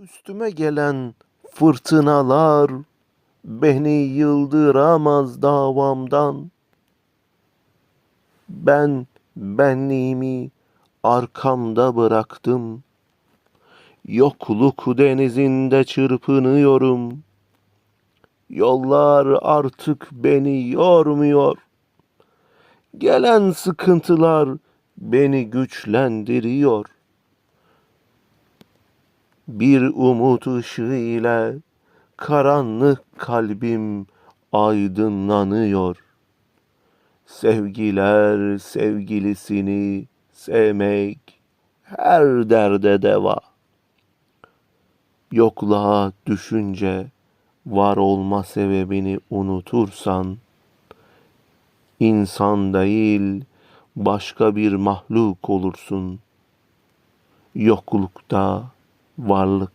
Üstüme gelen fırtınalar beni yıldıramaz davamdan. Ben benliğimi arkamda bıraktım. Yokluk denizinde çırpınıyorum. Yollar artık beni yormuyor. Gelen sıkıntılar beni güçlendiriyor. Bir umut ışığı ile karanlık kalbim aydınlanıyor. Sevgiler sevgilisini sevmek her derde deva. Yokluğa düşünce var olma sebebini unutursan insan değil başka bir mahluk olursun. Yoklukta varlık